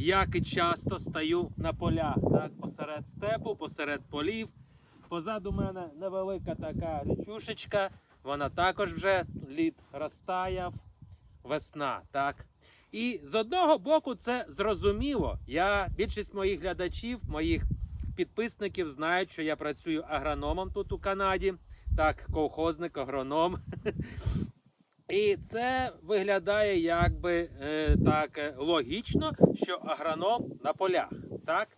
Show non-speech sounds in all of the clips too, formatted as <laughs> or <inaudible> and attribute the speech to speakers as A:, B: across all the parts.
A: як і часто, стою на полях, так, посеред степу, посеред полів. Позаду мене невелика така річушечка, вона також вже лід розтаяв, весна, так. І з одного боку, це зрозуміло. Я більшість моїх глядачів, моїх підписників знають, що я працюю агрономом тут у Канаді. Так, колхозник, агроном. <laughs> І це виглядає якби е, так е, логічно, що агроном на полях. Так,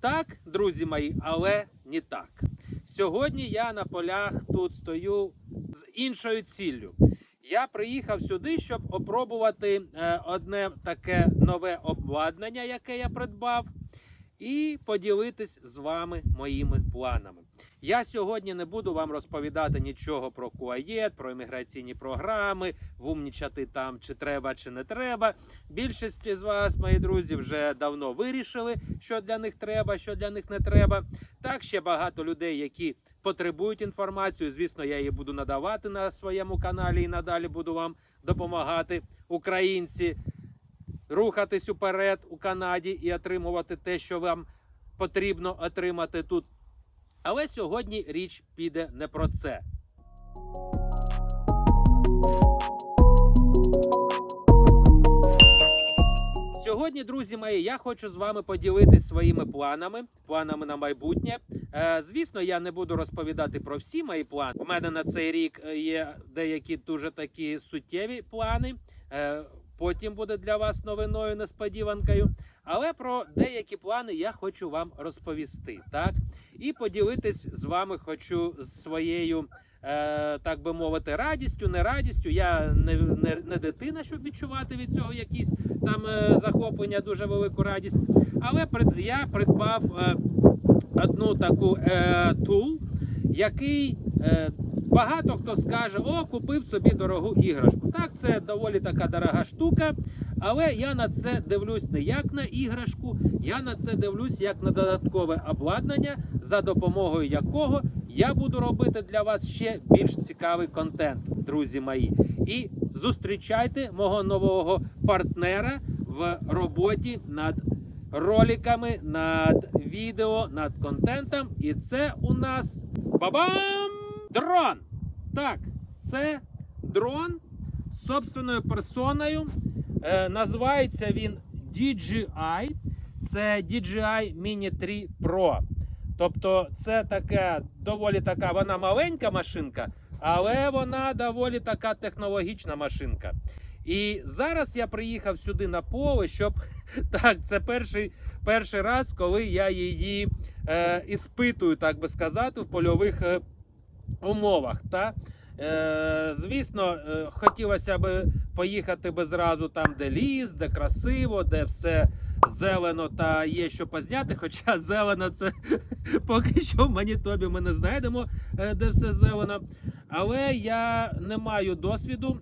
A: так, друзі мої, але не так. Сьогодні я на полях тут стою з іншою ціллю. Я приїхав сюди, щоб опробувати е, одне таке нове обладнання, яке я придбав, і поділитись з вами моїми планами. Я сьогодні не буду вам розповідати нічого про КУАЄТ, про імміграційні програми, вумнічати там, чи треба, чи не треба. Більшість з вас, мої друзі, вже давно вирішили, що для них треба, що для них не треба. Так, ще багато людей, які потребують інформацію. Звісно, я її буду надавати на своєму каналі і надалі буду вам допомагати. Українці рухатись уперед у Канаді і отримувати те, що вам потрібно отримати тут. Але сьогодні річ піде не про це. Сьогодні, друзі мої, я хочу з вами поділитись своїми планами, планами на майбутнє. Е, звісно, я не буду розповідати про всі мої плани. У мене на цей рік е, є деякі дуже такі суттєві плани. Е, потім буде для вас новиною, несподіванкою. Але про деякі плани я хочу вам розповісти, так? І поділитись з вами хочу своєю, е, так би мовити, радістю, не радістю. Я не, не, не дитина, щоб відчувати від цього якісь там е, захоплення, дуже велику радість. Але прид, я придбав е, одну таку е, тул, який. Е, Багато хто скаже, о, купив собі дорогу іграшку. Так, це доволі така дорога штука, але я на це дивлюсь не як на іграшку, я на це дивлюсь як на додаткове обладнання, за допомогою якого я буду робити для вас ще більш цікавий контент, друзі мої. І зустрічайте мого нового партнера в роботі над роликами, над відео, над контентом. І це у нас бабам! Дрон! Так, це дрон з собственною персоною. Е, називається він DJI. Це DJI Mini 3 Pro. Тобто, це така доволі така, вона маленька машинка, але вона доволі така технологічна машинка. І зараз я приїхав сюди на поле, щоб <laughs> так, це перший, перший раз, коли я її е, іспитую, так би сказати, в польових е, умовах. Та? Е, звісно, е, хотілося б поїхати би зразу там, де ліс, де красиво, де все зелено та є що позняти. Хоча <laughs> зелено це <laughs> поки що в Манітобі ми не знайдемо, е, де все зелено. Але я не маю досвіду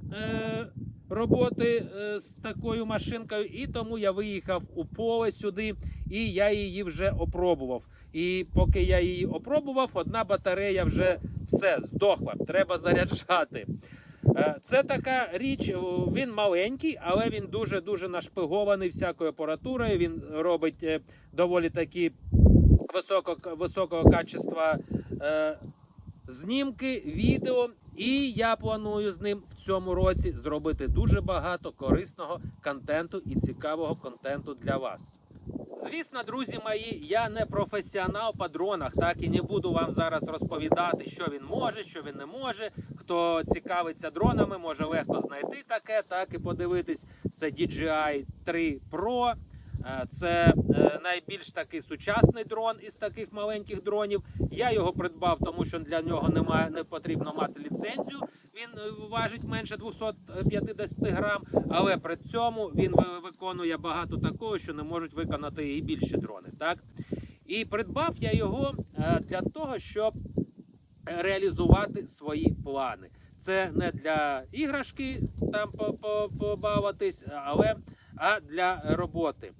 A: роботи з такою машинкою, і тому я виїхав у поле сюди і я її вже опробував. І поки я її опробував, одна батарея вже все здохла. Треба заряджати. Е, Це така річ, він маленький, але він дуже дуже нашпигований всякою апаратурою. Він робить е, доволі такі високо, високого качества е, знімки, відео. І я планую з ним в цьому році зробити дуже багато корисного контенту і цікавого контенту для вас. Звісно, друзі мої, я не професіонал по дронах, так і не буду вам зараз розповідати, що він може, що він не може. Хто цікавиться дронами, може легко знайти таке, так і подивитись. Це DJI 3 Pro. Е, Це е, найбільш такий сучасний дрон із таких маленьких дронів. Я його придбав, тому що для нього немає, не потрібно мати ліцензію. Він е, важить менше 250 грам, але при цьому він виконує багато такого, що не можуть виконати і більші дрони. Так? І придбав я його е, для того, щоб реалізувати свої плани. Це не для іграшки там по- по- побавитись, але а для роботи.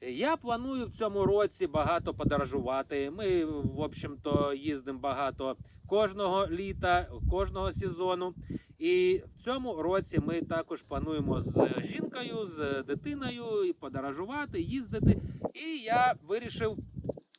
A: Я планую в цьому році багато подорожувати. Ми, в общем-то, їздимо багато кожного літа, кожного сезону. І в цьому році ми також плануємо з жінкою, з дитиною подорожувати, їздити. І я вирішив.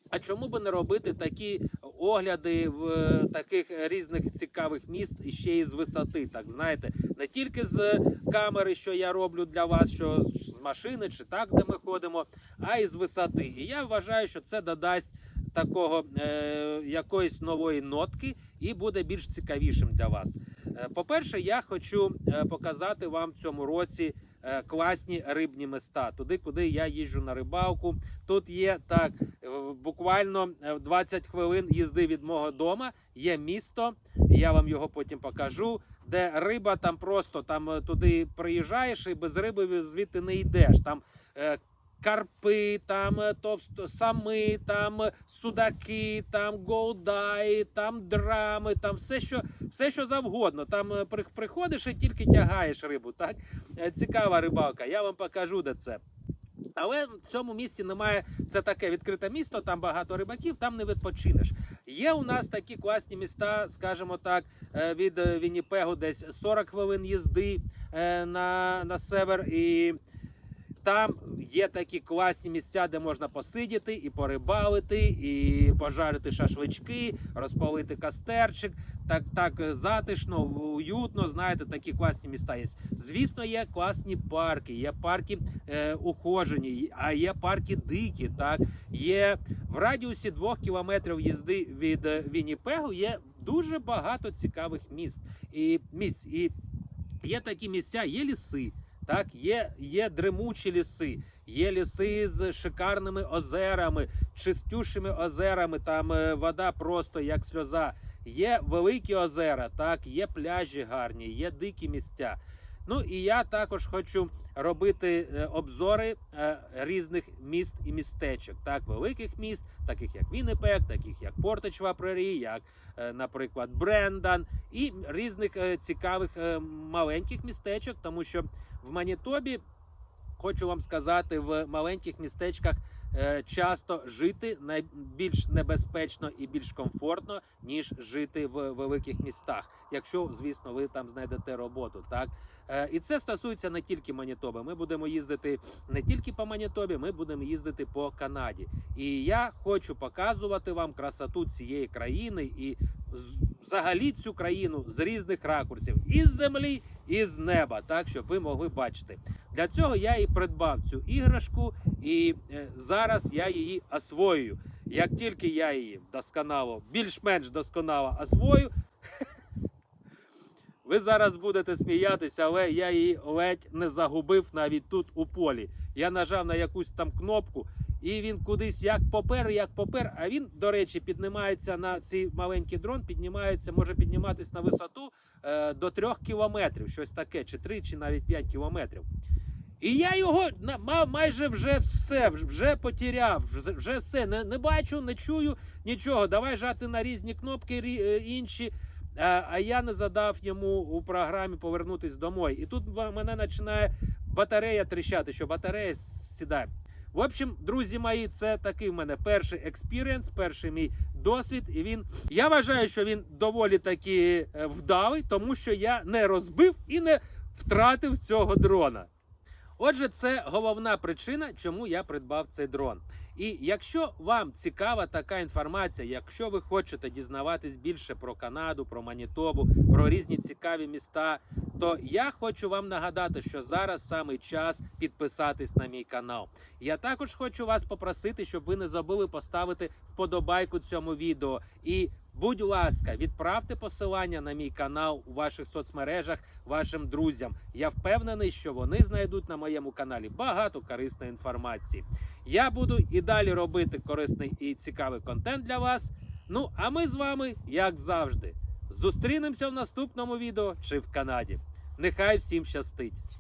A: А чому би не робити такі огляди в е, таких різних цікавих міст і ще й з висоти? Так знаєте, не тільки з камери, що я роблю для вас, що з машини чи так, де ми ходимо, а й з висоти. І я вважаю, що це додасть такого е, якоїсь нової нотки і буде більш цікавішим для вас. Е, По-перше, я хочу е, показати вам в цьому році е, класні рибні міста, туди, куди я їжджу на рибалку. Тут є так, буквально е, 20 хвилин їзди від мого дома. Є місто. Я вам його потім покажу. Де риба там просто там туди приїжджаєш і без риби звідти не йдеш. Там карпи, там е, товсто сами, там е, судаки, там голдаї, там драми, там все, що все, що завгодно. Там е, приходиш і тільки тягаєш рибу. Так цікава рибалка. Я вам покажу де це. Але в цьому місті немає це таке відкрите місто, там багато рибаків, там не відпочинеш. Є у нас такі класні міста, скажімо так, від Вінніпегу десь 40 хвилин їзди на, на север. І там є такі класні місця, де можна посидіти і порибалити, і пожарити шашлички, розпалити кастерчик. Так, так е, затишно, уютно. Знаєте, такі класні міста є. Звісно, є класні парки, є парки е, ухожені, а є парки дикі. Так є в радіусі двох кілометрів їзди від е, Вінніпегу є дуже багато цікавих міст і місць. І є такі місця, є ліси. Так, є, є дремучі ліси, є ліси з шикарними озерами, чистющими озерами. Там е, вода просто як сльоза. Є великі озера, так, є пляжі гарні, є дикі місця. Ну і я також хочу робити е, обзори е, різних міст і містечок, так, великих міст, таких як Віннипек, таких як Портич в Прерії, як, наприклад, Брендан, і різних цікавих маленьких містечок, тому що в Манітобі хочу вам сказати, в маленьких містечках е, часто жити найбільш небезпечно і більш комфортно, ніж жити в великих містах, якщо, звісно, ви там знайдете роботу. Так Е, і це стосується не тільки Манітоби. Ми будемо їздити не тільки по Манітобі, ми будемо їздити по Канаді. І я хочу показувати вам красоту цієї країни і взагалі цю країну з різних ракурсів із землі, і з неба, так щоб ви могли бачити. Для цього я і придбав цю іграшку, і е, зараз я її освоюю. Як тільки я її досконало, більш-менш досконало освою, <laughs> ви зараз будете сміятися, але я її ледь не загубив навіть тут у полі. Я нажав на якусь там кнопку, і він кудись як попер, як попер. А він, до речі, піднімається на цей маленький дрон, піднімається, може підніматись на висоту е, до трьох кілометрів, щось таке, чи три, чи навіть п'ять кілометрів. І я його на- ма- майже вже все, вже- потеряв, вже, все. Не, не бачу, не чую нічого. Давай жати на різні кнопки е, інші. А, а я не задав йому у програмі повернутись домой. І тут мене починає батарея тріщати, що батарея сідає. В общем, друзі мої, це такий в мене перший експірієнс, перший мій досвід. І він я вважаю, що він доволі таки е, вдалий, тому що я не розбив і не втратив цього дрона. Отже, це головна причина, чому я придбав цей дрон. І якщо вам цікава така інформація, якщо ви хочете дізнаватись більше про Канаду, про Манітобу, про різні цікаві міста, то я хочу вам нагадати, що зараз саме час підписатись на мій канал. Я також хочу вас попросити, щоб ви не забули поставити вподобайку цьому відео. І, будь ласка, відправте посилання на мій канал у ваших соцмережах вашим друзям. Я впевнений, що вони знайдуть на моєму каналі багато корисної інформації. Я буду і далі робити корисний і цікавий контент для вас. Ну а ми з вами, як завжди, зустрінемося в наступному відео чи в Канаді. Нехай всім щастить!